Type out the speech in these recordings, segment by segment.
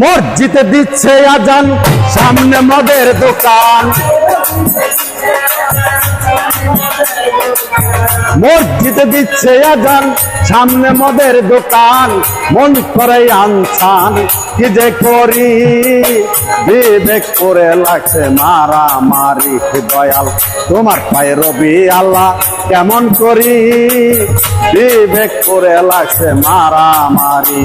মসজিদে দিচ্ছে আজান সামনে মদের দোকান। মসজিদে দিচ্ছে আজান, সামনে মদের দোকান, মন করে আনছান কি যে করি? বিবেক করে লাগছে মারা মারি দয়াল, তোমার পায়ে রবি আল্লাহ, কেমন করি? বিবেক করে লাগছে মারা মারি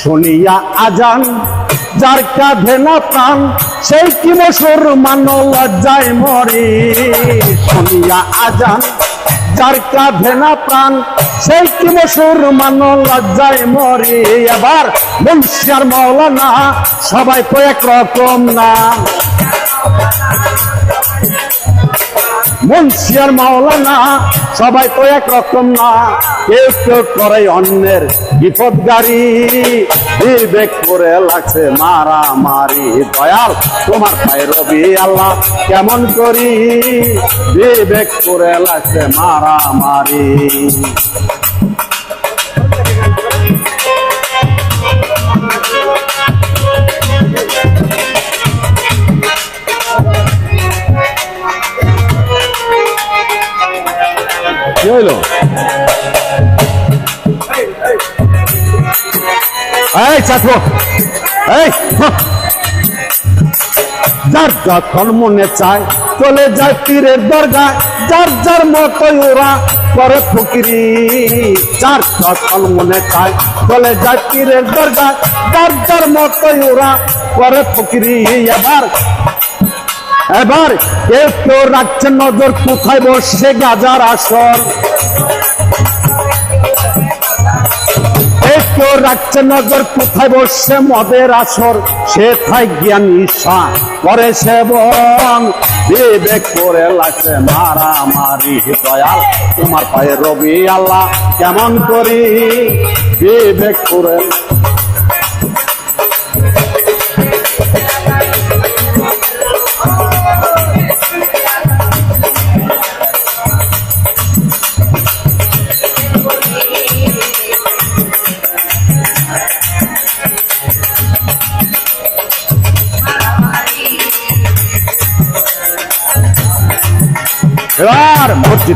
শুনিয়া আজান, যার কাঁধে না সেই কি মসুর মানো লজ্জায় মরি। শুনিয়া আজান, যার কাঁধে না প্রাণ, সেই কি মসুর মানো লজ্জায় মরি। এবার মুন্সিয়ার মৌলানা, সবাই কয়েক রকম না মুন্সিয়ার মাওলানা, সবাই তো এক রকম না। কেউ কেউ করে অন্যের বিপদ গাড়ি। বিবেক করে লাগছে মারা মারি দয়াল, তোমার পায়ে রবি আল্লাহ কেমন করি? বিবেক করে লাগছে মারা কি হইল এই চাকর এই। যার যখন মনে চায় চলে যায় পীরের দরগায়, যার যার মতোই ওরা করে ফকিরি। যার যখন মনে চায় চলে যায় পীরের দরগায়, যার যার মতোই ওরা করে ফকিরি। এবার এবার কেউ কেউ রাখছে নজর, কোথায় বসে গাজার আসর? কেউ রাখছে নজর, কোথায় বসে মদের আসর? সে থাই জ্ঞান ঈশা করে সে সেবন বিবেক করে লাগছে মারামারি দয়াল। তোমার পায়ে রবি আল্লাহ, কেমন করি? বিবেক করে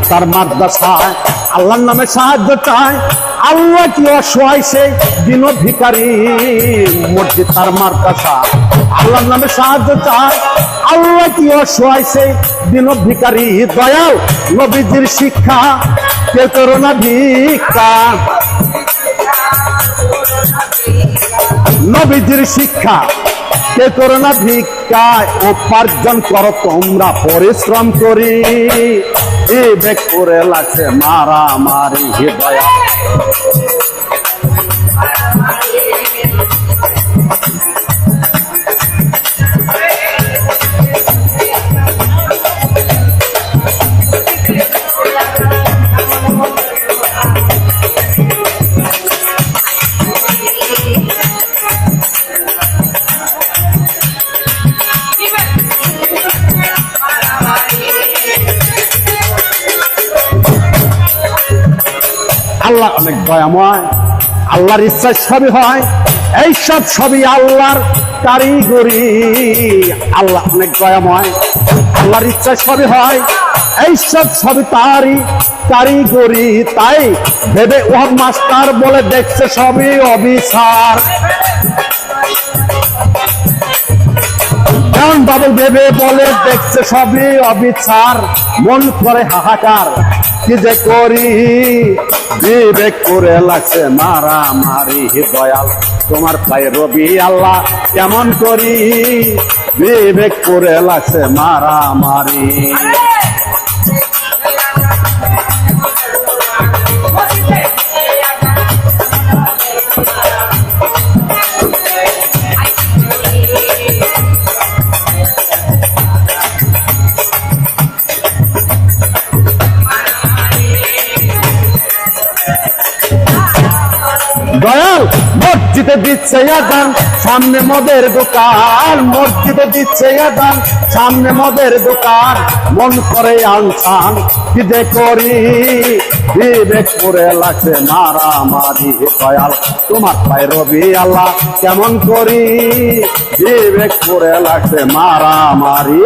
তার মাদ্রাসায় আল্লাহর নামে সাহায্য চায়, আল্লাহ কি অসহায় সে দিন ভিকারি মসজিদ তার মাদ্রাসা আল্লাহর নামে সাহায্য চায়, আল্লাহ কি অসহায় সে দিন ভিকারি দয়াল নবীজির শিক্ষা? কে করো না ভিক্ষা নবীজির শিক্ষা। কে করো না ভিক্ষায় উপার্জন করো, তোমরা পরিশ্রম করি। বিবেক করে লাগছে মারা মারি আল্লাহ অনেক দয়াময়, আল্লাহর ইচ্ছা সবই হয় এই সব সবই আল্লাহর কারিগরি আল্লাহ অনেক দয়াময়, আল্লাহর ইচ্ছা সবই হয়, এইসব সবই তারই কারিগরি তাই ভেবে ওহাব মাস্টার বলে দেখছে সবই অবিচার। যেমন বাবু ভেবে বলে দেখছে সবই অবিচার মন করে হাহাকার। কি যে করি? বিবেক করে লাগছে মারা মারি দয়াল। তোমার ভাই রবি আল্লাহ কেমন করি? বিবেক করে লাগছে মারা মারি মসজিদে দিচ্ছে আদান সামনে মদের দোকান, মসজিদে দিচ্ছে আদান সামনে মদের দোকান। মন করে আনসান কি যে করি বিবেক করে লাগছে মারামারি দয়াল। তোমার পায় রবি আল্লাহ কেমন করি বিবেক করে লাগছে মারামারি।